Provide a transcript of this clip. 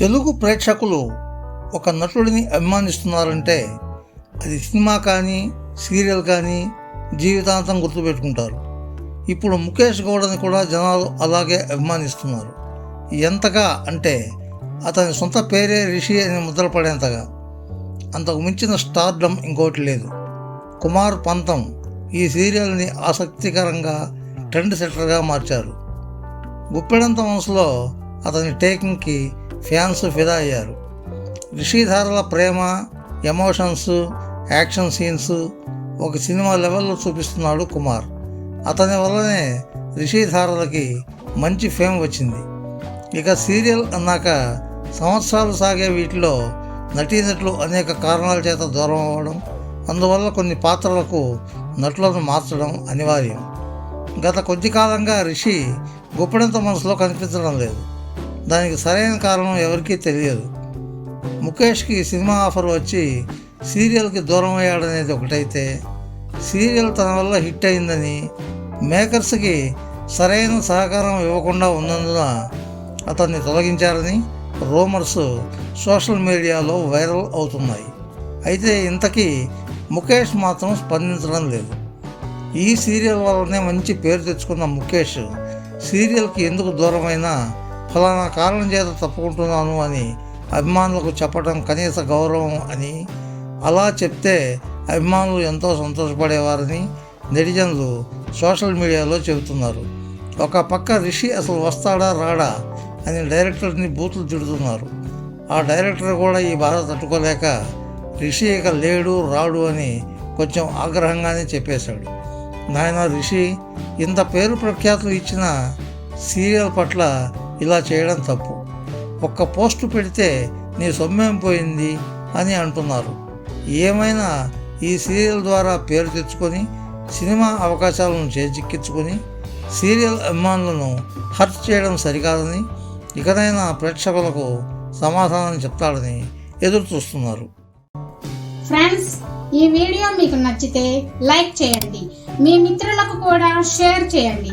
తెలుగు ప్రేక్షకులు ఒక నటుడిని అభిమానిస్తున్నారంటే అది సినిమా కానీ సీరియల్ కానీ జీవితాంతం గుర్తుపెట్టుకుంటారు. ఇప్పుడు ముఖేష్ గౌడని కూడా జనాలు అలాగే అభిమానిస్తున్నారు. ఎంతగా అంటే అతని సొంత పేరే రిషి అని ముద్రపడేంతగా అంతకు మించిన స్టార్డమ్ ఇంకోటి లేదు. కుమార్ పంతం ఈ సీరియల్ని ఆసక్తికరంగా ట్రెండ్ సెట్టర్గా మార్చారు. గుప్పెడంత మనసులో అతని టేకింగ్కి ఫ్యాన్స్ ఫిదా అయ్యారు. రిషిధారల ప్రేమ ఎమోషన్స్ యాక్షన్ సీన్స్ ఒక సినిమా లెవెల్లో చూపిస్తున్నాడు కుమార్. అతని వల్లనే రిషిధారలకి మంచి ఫేమ్ వచ్చింది. ఇక సీరియల్ అన్నాక సంవత్సరాలు సాగే వీటిలో నటీనటులు అనేక కారణాల చేత దూరం అవ్వడం అందువల్ల కొన్ని పాత్రలకు నటులను మార్చడం అనివార్యం. గత కొద్ది కాలంగా రిషి గుప్పెడంత మనసులో కనిపించడం లేదు. దానికి సరైన కారణం ఎవరికీ తెలియదు. ముఖేష్కి సినిమా ఆఫర్ వచ్చి సీరియల్కి దూరం అయ్యాడనేది ఒకటైతే సీరియల్ తన వల్ల హిట్ అయిందని మేకర్స్కి సరైన సహకారం ఇవ్వకుండా ఉన్నందున అతన్ని తొలగించారని రూమర్స్ సోషల్ మీడియాలో వైరల్ అవుతున్నాయి. అయితే ఇంతకీ ముఖేష్ మాత్రం స్పందించడం లేదు. ఈ సీరియల్ వల్లనే మంచి పేరు తెచ్చుకున్న ముఖేష్ సీరియల్కి ఎందుకు దూరమైనా ఫలానా కారణం చేత తప్పుకుంటున్నాను అని అభిమానులకు చెప్పడం కనీస గౌరవం అని అలా చెప్తే అభిమానులు ఎంతో సంతోషపడేవారని నెటిజన్లు సోషల్ మీడియాలో చెబుతున్నారు. ఒక పక్క రిషి అసలు వస్తాడా రాడా అని డైరెక్టర్ని బూతులు తిడుతున్నారు. ఆ డైరెక్టర్ కూడా ఈ బాధ తట్టుకోలేక రిషి ఇక లేడు రాడు అని కొంచెం ఆగ్రహంగానే చెప్పేశాడు. నాయన రిషి ఇంత పేరు ప్రఖ్యాతులు ఇచ్చిన సీరియల్ పట్ల ఇలా చేయడం తప్పు. ఒక్క పోస్టు పెడితే నీ సొమ్మేం పోయింది అని అంటున్నారు. ఏమైనా ఈ సీరియల్ ద్వారా పేరు తెచ్చుకొని సినిమా అవకాశాలను చేజిక్కించుకొని సీరియల్ అభిమానులను హర్ట్ చేయడం సరికాదని ఇకనైనా ప్రేక్షకులకు సమాధానం చెప్తాడని ఎదురు చూస్తున్నారు. ఫ్రెండ్స్ ఈ వీడియో మీకు నచ్చితే లైక్ చేయండి. మీ మిత్రులకు కూడా షేర్ చేయండి.